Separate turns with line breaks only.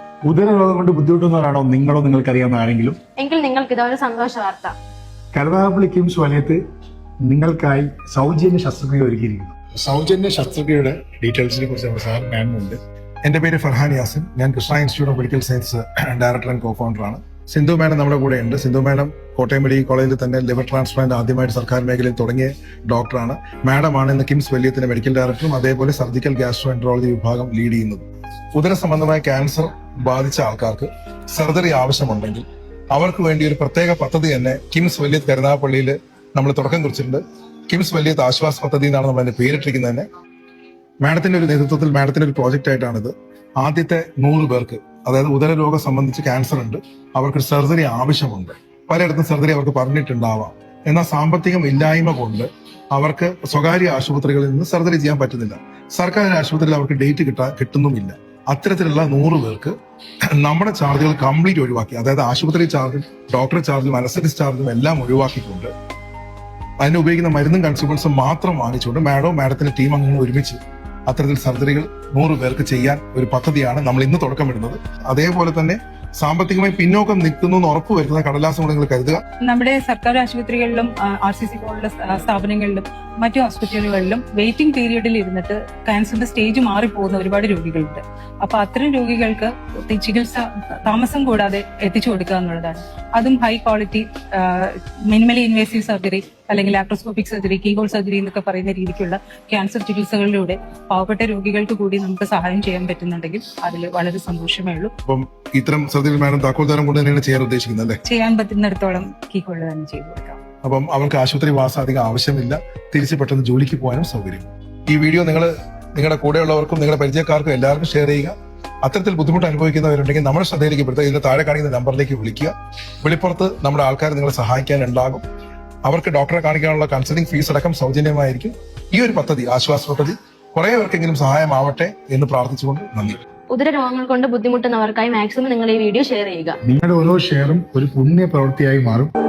ഉദരരോഗം കൊണ്ട് ബുദ്ധിമുട്ടുന്നവരാണോ നിങ്ങളോ നിങ്ങൾക്ക് നിങ്ങൾക്കറിയാവുന്ന ആരെങ്കിലും?
എങ്കിൽ നിങ്ങൾക്ക് ഇതൊരു സന്തോഷ വാർത്ത.
കരുനാഗപ്പള്ളി കിംസ് വലയത്ത് നിങ്ങൾക്കായി സൗജന്യ ശസ്ത്രക്രിയ ഒരുക്കിയിരിക്കുന്നു. സൗജന്യ ശസ്ത്രക്രിയയുടെ ഡീറ്റെയിൽസിനെ കുറിച്ച് നമ്മുടെ സാർ മാനുണ്ട് എന്റെ പേര് ഫർഹാൻ യാസിൻ. ഞാൻ Krishna institute of medical science director and co ഫൗണ്ടറാണ് Sindhu madam നമ്മുടെ കൂടെ ഉണ്ട് സിന്ധു മാഡം കോട്ടയം മെഡിക്കൽ കോളേജിൽ തന്നെ ലിവർ ട്രാൻസ്പ്ലാന്റ് ആദ്യമായിട്ട് സർക്കാർ മേഖലയിൽ തുടങ്ങിയ ഡോക്ടറാണ്. മാഡമാണ് ഇന്ന് കിംസ് വലിയത്തിന്റെ മെഡിക്കൽ ഡയറക്ടറും അതേപോലെ സർജിക്കൽ ഗ്യാസ്ട്രോ എൻട്രോളജി വിഭാഗം ലീഡ് ചെയ്യുന്നത്. ഉദര സംബന്ധമായ ക്യാൻസർ ബാധിച്ച ആൾക്കാർക്ക് സർജറി ആവശ്യമുണ്ടെങ്കിൽ അവർക്ക് വേണ്ടി ഒരു പ്രത്യേക പദ്ധതി തന്നെ കിംസ് വലിയ കരുനാഗപ്പള്ളിയിൽ നമ്മൾ തുടക്കം കുറിച്ചിട്ടുണ്ട്. കിംസ് വലിയ ആശ്വാസ പദ്ധതി എന്നാണ് നമ്മൾ അതിന്റെ പേരിട്ടിരിക്കുന്നത് തന്നെ. മാഡത്തിന്റെ ഒരു നേതൃത്വത്തിൽ മാഡത്തിന്റെ ഒരു പ്രോജക്റ്റ് ആയിട്ടാണിത് ആദ്യത്തെ നൂറ് പേർക്ക് അതായത് ഉദരരോഗം സംബന്ധിച്ച് ക്യാൻസർ ഉണ്ട്. അവർക്ക് സർജറി ആവശ്യമുണ്ട്. പലയിടത്തും സർജറി അവർക്ക് പറഞ്ഞിട്ടുണ്ടാവാം. എന്നാൽ സാമ്പത്തികം ഇല്ലായ്മ കൊണ്ട് അവർക്ക് സ്വകാര്യ ആശുപത്രികളിൽ നിന്ന് സർജറി ചെയ്യാൻ പറ്റുന്നില്ല. സർക്കാർ ആശുപത്രിയിൽ അവർക്ക് ഡേറ്റ് കിട്ടാ കിട്ടുന്നുമില്ല. അത്തരത്തിലുള്ള നൂറ് പേർക്ക് നമ്മുടെ ചാർജുകൾ കംപ്ലീറ്റ് ഒഴിവാക്കി അതായത് ആശുപത്രി ചാർജും ഡോക്ടർ ചാർജും അനസ്തറ്റിസ് ചാർജും എല്ലാം ഒഴിവാക്കിക്കൊണ്ട് അതിന് ഉപയോഗിക്കുന്ന മരുന്നും കൺസ്യൂമേഴ്സും മാത്രം വാങ്ങിച്ചുകൊണ്ട് മാഡവും മാഡത്തിന്റെ ടീം അംഗങ്ങളും ഒരുമിച്ച് അത്തരത്തിൽ സർജറികൾ നൂറ് പേർക്ക് ചെയ്യാൻ ഒരു പദ്ധതിയാണ് നമ്മൾ ഇന്ന് തുടക്കമിടുന്നത്. അതേപോലെ തന്നെ സാമ്പത്തികമായി പിന്നോക്കം നിൽക്കുന്നു എന്ന് ഉറപ്പുവരുത്തുന്ന കടലാസം കൂടെ നിങ്ങൾ കരുതുക.
നമ്മുടെ സർക്കാർ ആശുപത്രികളിലും ആർ സി സി പോലുള്ള സ്ഥാപനങ്ങളിലും മറ്റു ഹോസ്പിറ്റലുകളിലും വെയിറ്റിംഗ് പീരീഡിൽ ഇരുന്നിട്ട് ക്യാൻസറിന്റെ സ്റ്റേജ് മാറിപ്പോകുന്ന ഒരുപാട് രോഗികളുണ്ട്. അപ്പൊ അത്തരം രോഗികൾക്ക് ചികിത്സ താമസം കൂടാതെ എത്തിച്ചു കൊടുക്കുക എന്നുള്ളതാണ്. അതും high quality minimally invasive surgery അല്ലെങ്കിൽ ലാപ്രോസ്കോപ്പിക് സർജറി കീഹോൾ സർജറി എന്നൊക്കെ പറയുന്ന രീതിക്കുള്ള ക്യാൻസർ ചികിത്സകളിലൂടെ പാവപ്പെട്ട രോഗികൾക്ക് കൂടി നമുക്ക് സഹായം ചെയ്യാൻ പറ്റുന്നുണ്ടെങ്കിൽ അതിൽ വളരെ സന്തോഷമേ ഉള്ളൂ.
അപ്പം ഇത്തരം സർജറി മാഡം താക്കോൽദാരം കൊണ്ട് തന്നെയാണ് ചെയ്യാൻ ഉദ്ദേശിക്കുന്നത് അല്ലേ?
ചെയ്യാൻ പറ്റുന്നിടത്തോളം കീഹോൾ തന്നെ ചെയ്തു കൊടുക്കാം.
അപ്പം അവൾക്ക് ആശുപത്രി വാസം അധികം ആവശ്യമില്ല. തിരിച്ച് പെട്ടെന്ന് ജോലിക്ക് പോകാനും സൗകര്യം. ഈ വീഡിയോ നിങ്ങൾ നിങ്ങളുടെ കൂടെയുള്ളവർക്കും നിങ്ങളുടെ പരിചയക്കാർക്കും എല്ലാവർക്കും ഷെയർ ചെയ്യുക. അത്തരത്തിൽ ബുദ്ധിമുട്ട് അനുഭവിക്കുന്നവരുണ്ടെങ്കിൽ നമ്മുടെ ശ്രദ്ധയിലേക്ക് പെടുത്തുക ഇതിന്റെ താഴെ കാണിക്കുന്ന നമ്പറിലേക്ക് വിളിക്കുക. വെളിപ്പുറത്ത് നമ്മുടെ ആൾക്കാർ നിങ്ങളെ സഹായിക്കാൻ ഉണ്ടാകും അവർക്ക് ഡോക്ടറെ കാണിക്കാനുള്ള കൺസൾട്ടിംഗ് ഫീസ് അടക്കം സൗജന്യമായിരിക്കും. ഈ ഒരു പദ്ധതി ആശ്വാസ പദ്ധതി കുറെ പേർക്കെങ്കിലും സഹായമാവട്ടെ എന്ന് പ്രാർത്ഥിച്ചുകൊണ്ട് നന്ദി.
ഉദര രോഗങ്ങൾ കൊണ്ട് ബുദ്ധിമുട്ടുന്നവർക്കായി മാക്സിമം നിങ്ങൾ ഈ വീഡിയോ ഷെയർ ചെയ്യുക.
നിങ്ങളുടെ ഓരോ ഷെയറും ഒരു പുണ്യ പ്രവൃത്തിയായി മാറും.